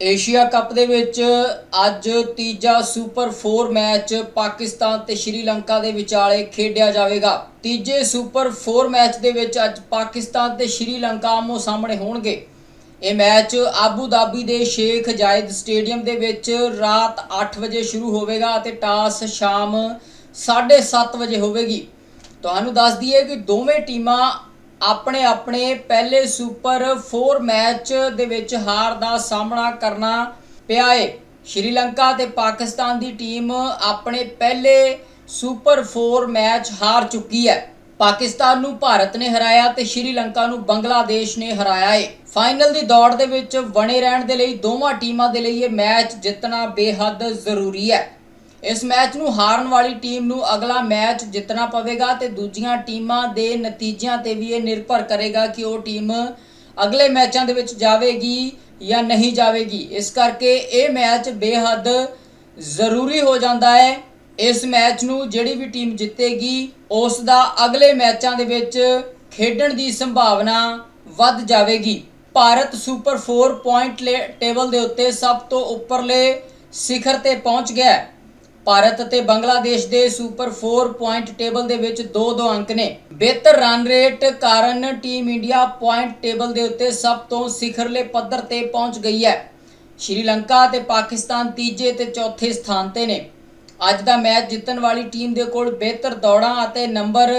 Asia cup ਦੇ ਵਿੱਚ ਅੱਜ ਤੀਜਾ ਸੁਪਰ 4 ਮੈਚ ਪਾਕਿਸਤਾਨ ਤੇ ਸ਼੍ਰੀਲੰਕਾ ਦੇ ਵਿਚਾਲੇ ਖੇਡਿਆ ਜਾਵੇਗਾ। ਤੀਜੇ ਸੁਪਰ 4 ਮੈਚ ਦੇ ਵਿੱਚ ਅੱਜ ਪਾਕਿਸਤਾਨ ਤੇ ਸ਼੍ਰੀਲੰਕਾ ਆਮੋ ਸਾਹਮਣੇ ਹੋਣਗੇ। ਇਹ ਮੈਚ ਆਬੂ ਧਾਬੀ ਦੇ ਸ਼ੇਖ ਜਾਇਦ ਸਟੇਡੀਅਮ ਦੇ ਵਿੱਚ ਰਾਤ 8 ਵਜੇ ਸ਼ੁਰੂ ਹੋਵੇਗਾ ਅਤੇ ਟਾਸ ਸ਼ਾਮ 7:30 ਵਜੇ ਹੋਵੇਗੀ। ਤੁਹਾਨੂੰ ਦੱਸ ਦਈਏ ਕਿ ਦੋਵੇਂ ਟੀਮਾਂ ਆਪਣੇ ਆਪਣੇ ਪਹਿਲੇ ਸੁਪਰ 4 ਮੈਚ ਦੇ ਵਿੱਚ ਹਾਰ ਦਾ ਸਾਹਮਣਾ ਕਰਨਾ ਪਿਆ ਏ। ਸ਼੍ਰੀਲੰਕਾ ਤੇ ਪਾਕਿਸਤਾਨ ਦੀ ਟੀਮ ਆਪਣੇ ਪਹਿਲੇ ਸੁਪਰ 4 ਮੈਚ ਹਾਰ ਚੁੱਕੀ ਹੈ। ਪਾਕਿਸਤਾਨ ਨੂੰ ਭਾਰਤ ਨੇ ਹਰਾਇਆ ਤੇ ਸ਼੍ਰੀਲੰਕਾ ਨੂੰ ਬੰਗਲਾਦੇਸ਼ ਨੇ ਹਰਾਇਆ ਏ। ਫਾਈਨਲ ਦੀ ਦੌੜ ਦੇ ਵਿੱਚ ਬਣੇ ਰਹਿਣ ਦੇ ਲਈ ਦੋਵਾਂ ਟੀਮਾਂ ਦੇ ਲਈ ਇਹ ਮੈਚ ਜਿੱਤਣਾ ਬੇਹੱਦ ਜ਼ਰੂਰੀ ਹੈ। ਇਸ ਮੈਚ ਨੂੰ ਹਾਰਨ ਵਾਲੀ ਟੀਮ ਨੂੰ ਅਗਲਾ ਮੈਚ ਜਿੱਤਣਾ ਪਵੇਗਾ ਤੇ ਦੂਜੀਆਂ ਟੀਮਾਂ ਦੇ ਨਤੀਜਿਆਂ ਤੇ ਵੀ ਇਹ ਨਿਰਭਰ ਕਰੇਗਾ ਕਿ ਉਹ ਟੀਮ ਅਗਲੇ ਮੈਚਾਂ ਦੇ ਵਿੱਚ ਜਾਵੇਗੀ ਜਾਂ ਨਹੀਂ ਜਾਵੇਗੀ। ਇਸ ਕਰਕੇ ਇਹ ਮੈਚ ਬੇਹੱਦ ਜ਼ਰੂਰੀ ਹੋ ਜਾਂਦਾ ਹੈ। ਇਸ ਮੈਚ ਨੂੰ ਜਿਹੜੀ ਵੀ ਟੀਮ ਜਿੱਤੇਗੀ ਉਸ ਦਾ ਅਗਲੇ ਮੈਚਾਂ ਦੇ ਵਿੱਚ ਖੇਡਣ ਦੀ ਸੰਭਾਵਨਾ ਵੱਧ ਜਾਵੇਗੀ। ਭਾਰਤ ਸੁਪਰ 4 ਪੁਆਇੰਟ ਟੇਬਲ ਦੇ ਉੱਤੇ ਸਭ ਤੋਂ ਉੱਪਰਲੇ ਸਿਖਰ ਤੇ ਪਹੁੰਚ ਗਿਆ ਹੈ। ਭਾਰਤ ਅਤੇ ਬੰਗਲਾਦੇਸ਼ ਦੇ ਸੁਪਰ 4 ਪੁਆਇੰਟ ਟੇਬਲ ਦੇ ਵਿੱਚ 2-2 ਅੰਕ ਨੇ। ਬਿਹਤਰ ਰਨ ਰੇਟ ਕਾਰਨ ਟੀਮ ਇੰਡੀਆ ਪੁਆਇੰਟ ਟੇਬਲ ਦੇ ਉੱਤੇ ਸਭ ਤੋਂ ਸਿਖਰਲੇ ਪੱਧਰ ਤੇ ਪਹੁੰਚ ਗਈ ਹੈ। ਸ਼੍ਰੀਲੰਕਾ ਤੇ ਪਾਕਿਸਤਾਨ ਤੀਜੇ ਤੇ ਚੌਥੇ ਸਥਾਨ ਤੇ ਨੇ। ਅੱਜ ਦਾ ਮੈਚ ਜਿੱਤਣ ਵਾਲੀ ਟੀਮ ਦੇ ਕੋਲ ਬਿਹਤਰ ਦੌੜਾਂ ਅਤੇ ਨੰਬਰ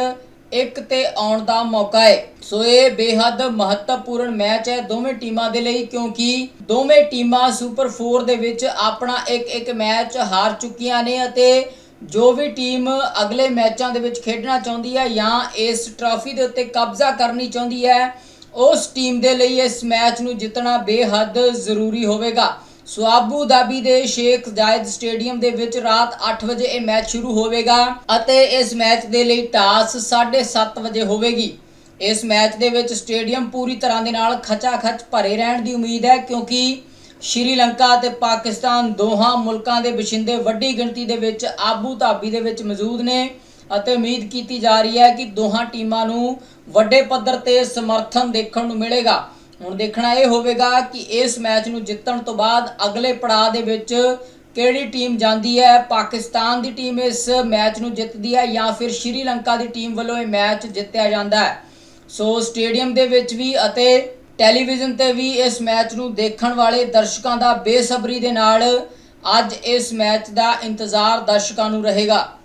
ਇੱਕ ਤੇ ਆਉਣ ਦਾ ਮੌਕਾ ਹੈ। ਸੋ ਇਹ ਬੇਹੱਦ ਮਹੱਤਵਪੂਰਨ ਮੈਚ ਹੈ ਦੋਵੇਂ ਟੀਮਾਂ ਦੇ ਲਈ, ਕਿਉਂਕਿ ਦੋਵੇਂ ਟੀਮਾਂ ਸੁਪਰ 4 ਦੇ ਵਿੱਚ ਆਪਣਾ ਇੱਕ ਇੱਕ ਮੈਚ ਹਾਰ ਚੁੱਕੀਆਂ ਨੇ ਅਤੇ ਜੋ ਵੀ ਟੀਮ ਅਗਲੇ ਮੈਚਾਂ ਦੇ ਵਿੱਚ ਖੇਡਣਾ ਚਾਹੁੰਦੀ ਹੈ ਜਾਂ ਇਸ ਟਰਾਫੀ ਦੇ ਉੱਤੇ ਕਬਜ਼ਾ ਕਰਨੀ ਚਾਹੁੰਦੀ ਹੈ, ਉਸ ਟੀਮ ਦੇ ਲਈ ਇਸ ਮੈਚ ਨੂੰ ਜਿੱਤਣਾ ਬੇਹੱਦ ਜ਼ਰੂਰੀ ਹੋਵੇਗਾ। ਸੋ ਆਬੂ ਧਾਬੀ ਦੇ ਸ਼ੇਖ ਜਾਇਦ ਸਟੇਡੀਅਮ ਦੇ ਵਿੱਚ ਰਾਤ 8 ਵਜੇ ਇਹ ਮੈਚ ਸ਼ੁਰੂ ਹੋਵੇਗਾ ਅਤੇ ਇਸ ਮੈਚ ਦੇ ਲਈ ਟਾਸ 7:30 ਵਜੇ ਹੋਵੇਗੀ। ਇਸ ਮੈਚ ਦੇ ਵਿੱਚ ਸਟੇਡੀਅਮ ਪੂਰੀ ਤਰ੍ਹਾਂ ਦੇ ਨਾਲ ਖਚਾ-ਖਚ ਭਰੇ ਰਹਿਣ ਦੀ ਉਮੀਦ ਹੈ ਕਿਉਂਕਿ ਸ਼੍ਰੀਲੰਕਾ ਅਤੇ ਪਾਕਿਸਤਾਨ ਦੋਹਾਂ ਮੁਲਕਾਂ ਦੇ ਵਸਿੰਦੇ ਵੱਡੀ ਗਿਣਤੀ ਦੇ ਵਿੱਚ ਆਬੂ ਧਾਬੀ ਦੇ ਵਿੱਚ ਮੌਜੂਦ ਨੇ ਅਤੇ ਉਮੀਦ ਕੀਤੀ ਜਾ ਰਹੀ ਹੈ ਕਿ ਦੋਹਾਂ ਟੀਮਾਂ ਨੂੰ ਵੱਡੇ ਪੱਧਰ ਤੇ ਸਮਰਥਨ ਦੇਖਣ ਨੂੰ ਮਿਲੇਗਾ। ਹੁਣ ਦੇਖਣਾ ਇਹ ਹੋਵੇਗਾ ਕਿ ਇਸ ਮੈਚ ਨੂੰ ਜਿੱਤਣ ਤੋਂ ਬਾਅਦ ਅਗਲੇ ਪੜਾਅ ਦੇ ਵਿੱਚ ਕਿਹੜੀ ਟੀਮ ਜਾਂਦੀ ਹੈ? ਪਾਕਿਸਤਾਨ ਦੀ ਟੀਮ ਇਸ ਮੈਚ ਨੂੰ ਜਿੱਤਦੀ ਹੈ ਜਾਂ ਫਿਰ ਸ਼੍ਰੀਲੰਕਾ ਦੀ ਟੀਮ ਵੱਲੋਂ ਇਹ ਮੈਚ ਜਿੱਤਿਆ ਜਾਂਦਾ ਹੈ? ਸੋ ਸਟੇਡੀਅਮ ਦੇ ਵਿੱਚ ਵੀ ਅਤੇ ਟੈਲੀਵਿਜ਼ਨ ਤੇ ਵੀ ਇਸ ਮੈਚ ਨੂੰ ਦੇਖਣ ਵਾਲੇ ਦਰਸ਼ਕਾਂ ਦਾ ਬੇਸਬਰੀ ਦੇ ਨਾਲ ਅੱਜ ਇਸ ਮੈਚ ਦਾ ਇੰਤਜ਼ਾਰ ਦਰਸ਼ਕਾਂ ਨੂੰ ਰਹੇਗਾ।